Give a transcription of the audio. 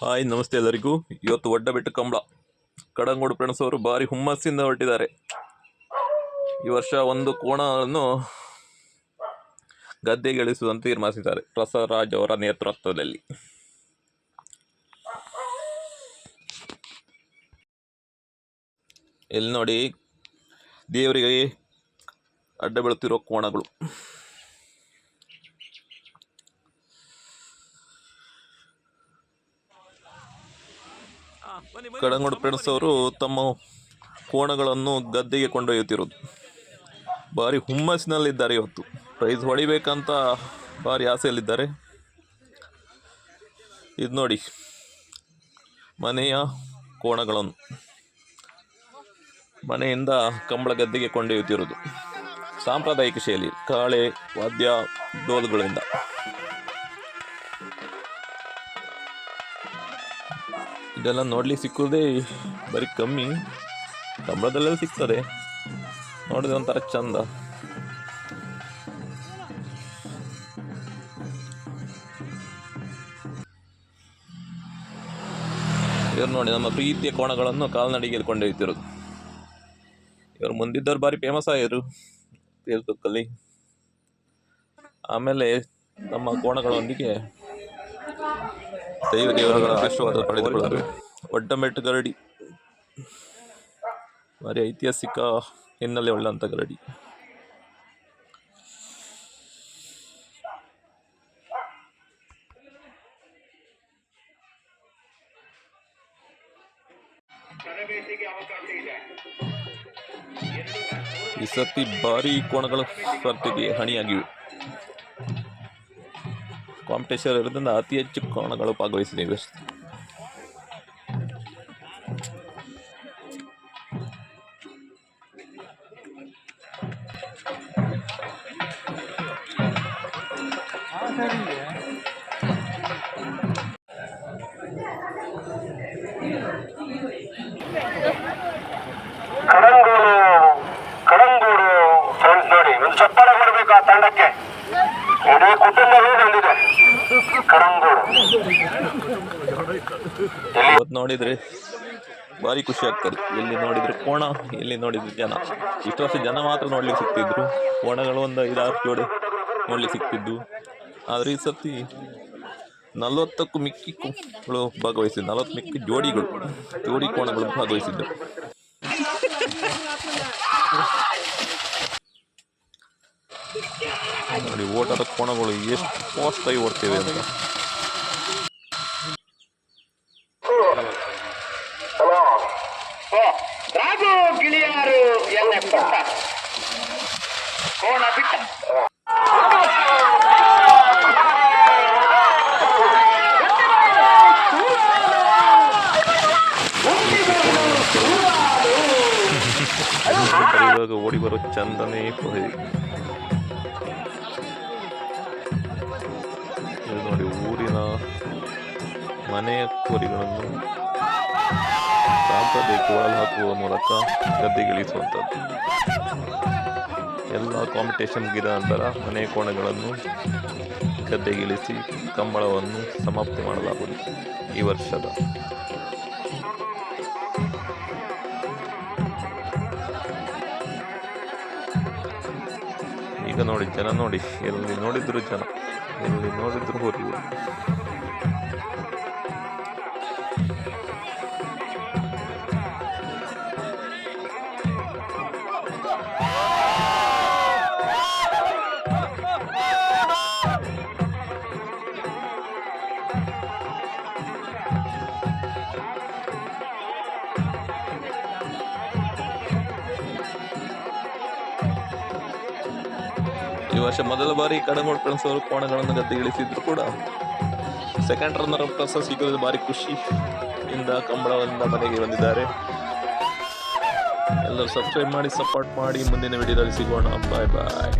Hi, ನಮಸ್ತೆ ಎಲ್ಲರಿಗೂ. ಇವತ್ತು ಒಡ್ಡ ಬೆಟ್ಟ ಕಂಬಳ. ಕಡಂಗೋಡು ಫ್ರೆಂಡ್ಸ್ ಅವರು ಭಾರಿ ಹುಮ್ಮಸ್ಸಿಂದ ಹೊರಟಿದ್ದಾರೆ. ಈ ವರ್ಷ ಒಂದು ಕೋಣವನ್ನು ಗದ್ದೆಗೆ ಇಳಿಸುವಂತೆ ತೀರ್ಮಾನಿಸಿದ್ದಾರೆ. ಪ್ರಸರಾಜ್ ಅವರ ನೇತೃತ್ವದಲ್ಲಿ. ಇಲ್ಲಿ ನೋಡಿ ದೇವರಿಗೆ ಅಡ್ಡ ಬೀಳುತ್ತಿರುವ ಕೋಣಗಳು. ಕಡಂಗೋಡು ಫ್ರೆಂಡ್ಸ್ ಅವರು ತಮ್ಮ ಕೋಣಗಳನ್ನು ಗದ್ದೆಗೆ ಕೊಂಡೊಯ್ಯುತ್ತಿರೋದು ಭಾರಿ ಹುಮ್ಮಸ್ಸಿನಲ್ಲಿದ್ದಾರೆ ಇವತ್ತು. ಪ್ರೈಸ್ ಹೊಡಿಬೇಕಂತ ಭಾರಿ ಆಸೆಯಲ್ಲಿದ್ದಾರೆ. ಇದು ನೋಡಿ, ಮನೆಯ ಕೋಣಗಳನ್ನು. ಮನೆಯಿಂದ ಕಂಬಳ ಗದ್ದೆಗೆ ಕೊಂಡೊಯ್ಯುತ್ತಿರೋದು ಸಾಂಪ್ರದಾಯಿಕ ಶೈಲಿ, ಕಾಳೆ, ವಾದ್ಯ ಡೋಲ್ಗಳಿಂದ ಇದೆಲ್ಲ ನೋಡ್ಲಿಕ್ಕೆ ಸಿಕ್ಕೋದೇ ಬರೀ ಕಮ್ಮಿ. ಕಂಬಳದಲ್ಲೆಲ್ಲ ಸಿಗ್ತದೆ. ನೋಡಿದ್ರೆ ಒಂಥರ ಚಂದ. ಇವ್ರು ನೋಡಿ ನಮ್ಮ ಪ್ರೀತಿಯ ಕೋಣಗಳನ್ನು ಕಾಲ್ನಡಿಗೆಯಲ್ಲಿ ಕೊಂಡೊಯ್ತಿರೋದು ಇವರು ಮುಂದಿದ್ದವ್ರು ಬಾರಿ ಫೇಮಸ್ ಆಗಿದ್ರು ತೀರ್ಥಕ್ಕಲ್ಲಿ ಆಮೇಲೆ ನಮ್ಮ ಕೋಣಗಳೊಂದಿಗೆ ದೈವ ದೇವರುಗಳ ಆಶೀರ್ವಾದ ಪಡೆದುಕೊಳ್ಳಲು ಒಡ್ಡಮೆಟ್ಟು ಗರಡಿ. ಭಾರಿ ಐತಿಹಾಸಿಕ ಹಿನ್ನೆಲೆ ಉಳ್ಳಂಥ ಗರಡಿ. ಈ ಸತಿ ಭಾರಿ ಕೋಣಗಳ ಸ್ಪರ್ಧೆಗೆ ಹಣಿಯಾಗಿವೆ. ಕಾಂಪಿಟೇಷನ್ ಇರೋದ್ರಿಂದ ಅತಿ ಹೆಚ್ಚು ಕೋಣಗಳು ಭಾಗವಹಿಸಿದ್ದೀವಿ ಕಡಂಗೂರು ಕಡಂಗೂರು ಫ್ರೆಂಡ್ಸ್ ನೋಡಿ, ಒಂದು ಚಪ್ಪಾಳೆ ಕೊಡಬೇಕು ಆ ತಂಡಕ್ಕೆ. ಇಡೀ ಕುಟುಂಬವೇ ಬಂದಿದೆ. ಇವತ್ತು ನೋಡಿದ್ರೆ ಭಾರಿ ಖುಷಿ ಆಗ್ತದೆ. ಎಲ್ಲಿ ನೋಡಿದ್ರೆ ಕೋಣ ಎಲ್ಲಿ ನೋಡಿದ್ರೆ ಜನ. ಇಷ್ಟು ವರ್ಷ ಜನ ಮಾತ್ರ ನೋಡ್ಲಿಕ್ಕೆ ಸಿಗ್ತಿದ್ರು. ಕೋಣಗಳು ಒಂದು ಐದಾರು ಜೋಡಿ ನೋಡ್ಲಿಕ್ಕೆ ಸಿಗ್ತಿದ್ವು. ಆದರೆ ಈ ಸರ್ತಿ ನಲವತ್ತಕ್ಕೂ ಮಿಕ್ಕಿ ಭಾಗವಹಿಸಿದ್ದು. ನಲವತ್ತು ಮಿಕ್ಕಿ ಜೋಡಿಗಳು, ಜೋಡಿ ಕೋಣಗಳು ಭಾಗವಹಿಸಿದ್ದವು ನೋಡಿ ಓಟದ ಕೋಣಗಳು ಎಷ್ಟು ಫಾಸ್ಟಾಗಿ ಓಡ್ತೇವೆ ಅಂತ. ರಾಜು ಗಿಳಿಯಾರು ಕೋಣ ಬಿಟ್ಟ. ಓಡಿ ಬರೋ ಚಂದನೇ ಪೊದೆ ಮನೆಯ ಕೋರಿಗಳನ್ನು ಸಾಂಪ್ರದಾಯಿಕ ಒಳಲು ಹಾಕುವ ಮೂಲಕ ಗದ್ದೆಗಿಳಿಸುವಂಥದ್ದು. ಎಲ್ಲ ಕಾಂಪಿಟೇಷನ್ ಮುಗಿದ ನಂತರ ಮನೆ ಕೋಣಗಳನ್ನು ಗದ್ದೆಗಿಳಿಸಿ ಕಂಬಳವನ್ನು ಸಮಾಪ್ತಿ ಮಾಡಲಾಗುವುದು ಈ ವರ್ಷದ. ಈಗ ನೋಡಿ ಜನ ನೋಡಿ, ಎಲ್ಲಿ ನೋಡಿದ್ರು ಜನ, ಎಲ್ಲಿ ನೋಡಿದ್ರು ಈ ವರ್ಷ ಮೊದಲ ಬಾರಿ ಕಡಗೋಡ್ ಕಳಿಸೋರು ಕೋಣಗಳನ್ನು ಗದ್ದೆ ಇಳಿಸಿದ್ರು ಕೂಡ ಸೆಕೆಂಡ್ ರನ್ನರ್ ಪ್ರಸ ಸಿಗೋದು ಭಾರಿ ಖುಷಿ. ಇಂದ ಕಂಬಳದಿಂದ ಮನೆಗೆ ಬಂದಿದ್ದಾರೆ. ಎಲ್ಲರೂ ಸಬ್ಸ್ಕ್ರೈಬ್ ಮಾಡಿ ಸಪೋರ್ಟ್ ಮಾಡಿ, ಮುಂದಿನ ವಿಡಿಯೋದಲ್ಲಿ ಸಿಗೋಣ. ಬಾಯ್ ಬಾಯ್